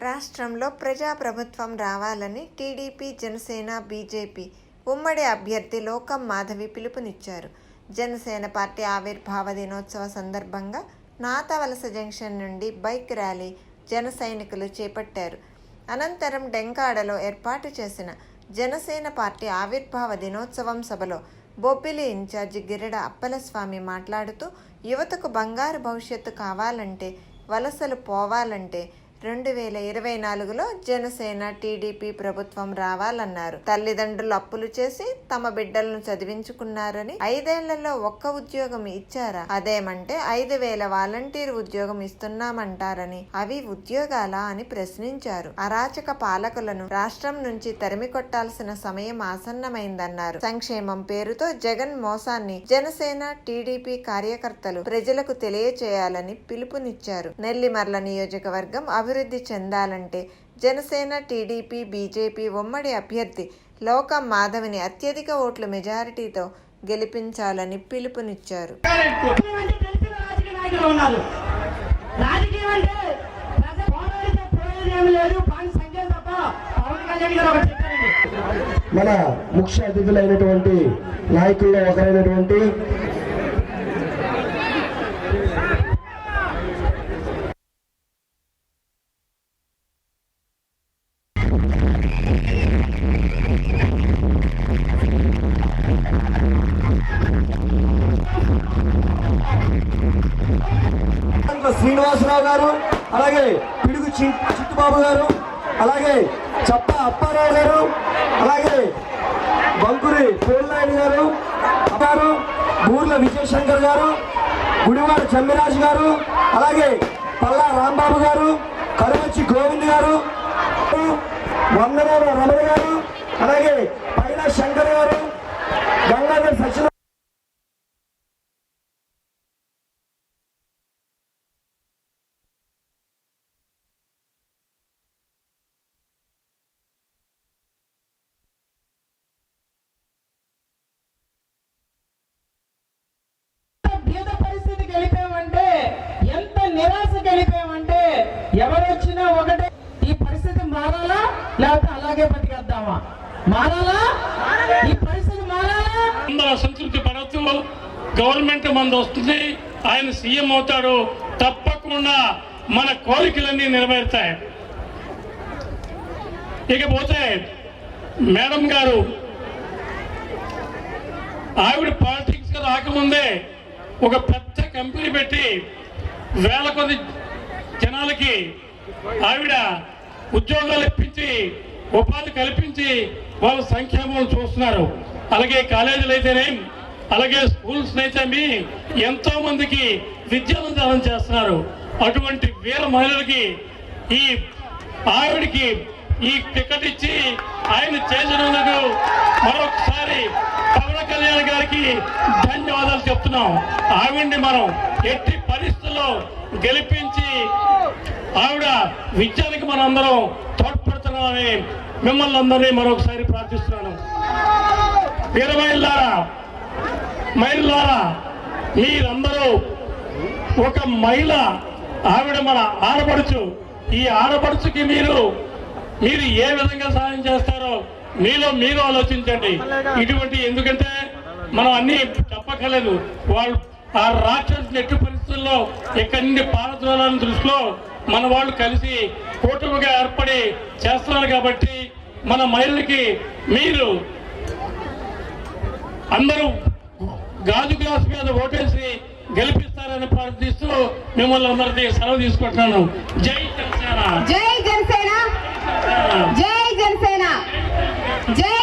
రాష్ట్రంలో ప్రజాప్రభుత్వం రావాలని టీడీపీ జనసేన బీజేపీ ఉమ్మడి అభ్యర్థి లోకం మాధవి పిలుపునిచ్చారు. జనసేన పార్టీ ఆవిర్భావ దినోత్సవ సందర్భంగా నాతవలస జంక్షన్ నుండి బైక్ ర్యాలీ జన సైనికులు చేపట్టారు. అనంతరం డెంకాడలో ఏర్పాటు చేసిన జనసేన పార్టీ ఆవిర్భావ దినోత్సవం సభలో బొబ్బిలి ఇన్ఛార్జి గిరిడ అప్పలస్వామి మాట్లాడుతూ యువతకు బంగారు భవిష్యత్తు కావాలంటే వలసలు పోవాలంటే రెండు వేల ఇరవై నాలుగులో జనసేన టీడీపీ ప్రభుత్వం రావాలన్నారు. తల్లిదండ్రులు అప్పులు చేసి తమ బిడ్డలను చదివించుకున్నారని ఐదేళ్ళలో ఒక్క ఉద్యోగం ఇచ్చారా? అదేమంటే ఐదు వేల వాలంటీర్ ఉద్యోగం ఇస్తున్నామంటారని అవి ఉద్యోగాలా అని ప్రశ్నించారు. అరాచక పాలకులను రాష్ట్రం నుంచి తరిమి కొట్టాల్సిన సమయం ఆసన్నమైందన్నారు. సంక్షేమం పేరుతో జగన్ మోసాన్ని జనసేన టీడీపీ కార్యకర్తలు ప్రజలకు తెలియచేయాలని పిలుపునిచ్చారు. నెల్లిమర్ల నియోజకవర్గం అభివృద్ధి అభివృద్ధి చెందాలంటే జనసేన టీడీపీ బీజేపీ ఉమ్మడి అభ్యర్థి లోకం మాధవిని అత్యధిక ఓట్ల మెజారిటీతో గెలిపించాలని పిలుపునిచ్చారు. మన ముఖ్య అతిథులైనటువంటి నాయకుల్లో ఒకరైనటువంటి శ్రీనివాసరావు గారు అలాగే పిడుగు చిట్టుబాబు గారు అలాగే చప్ప అప్పారావు గారు అలాగే బంకురి పోల్నాయుడు గారు గారు బూర్ల విజయశంకర్ గారు గుడివాడ చమ్మిరాజు గారు అలాగే పల్లా రాంబాబు గారు కరువచ్చి గోవింద్ గారు వందనాల రమణ గారు అలాగే లేకపోతే అలాగే బతికేద్దామా? మారాలా? ఈ పరిస్థితి మారాలా? అందరూ అసంతృప్తి పడద్దు. గవర్నమెంట్ మంది వస్తుంది. ఆయన సీఎం అవుతాడు. తప్పకుండా మన కోరికలన్నీ నెరవేరుతాయి. ఇకపోతే మేడం గారు ఆవిడ పాలిటిక్స్ రాకముందే ఒక పెద్ద కంపెనీ పెట్టి వేల కొద్ది జనాలకి ఆవిడ ఉద్యోగాలు ఇప్పించి ఉపాధి కల్పించి వాళ్ళ సంక్షేమం చూస్తున్నారు. అలాగే కాలేజీలు అయితేనే అలాగే స్కూల్స్ అయితేమి ఎంతో మందికి విద్యావంతానం చేస్తున్నారు. అటువంటి వీర మహిళలకి ఈ ఆవిడికి ఈ టికెట్ ఇచ్చి ఆయన చేసినందుకు మరొకసారి పవన్ కళ్యాణ్ గారికి ధన్యవాదాలు చెప్తున్నాం. ఆవిడ్ని మనం. ఎట్టి పరిస్థితుల్లో గెలిపించి ఆవిడ విద్యానికి మనందరం తోడ్పడుతున్నామని మిమ్మల్ని అందరినీ మరొకసారి ప్రార్థిస్తున్నాను. వీరమహిళారా మహిళలారా మీరందరూ ఒక మహిళ ఆవిడ మన ఆడపడుచు. ఈ ఆడపడుచుకి మీరు మీరు ఏ విధంగా సహాయం చేస్తారో మీలో మీరు ఆలోచించండి. ఇటువంటి ఎందుకంటే మనం అన్ని చెప్పక్కర్లేదు వాళ్ళు ఆ రాక్షసు ఎట్టి పరిస్థితుల్లో ఎక్కడి నుండి పారద్రోలాన్ని దృష్టిలో మన వాళ్ళు కలిసి కూటమిగా ఏర్పడి చేస్తున్నారు కాబట్టి మన మహిళలకి మీరు అందరూ గాజు గ్లాస్ మీద ఓటేసి గెలిపిస్తారని ప్రార్థిస్తూ మిమ్మల్ని అందరికీ సెలవు తీసుకుంటున్నాను. జై జనసేన. జై జనసేన. జై జనసేన. జై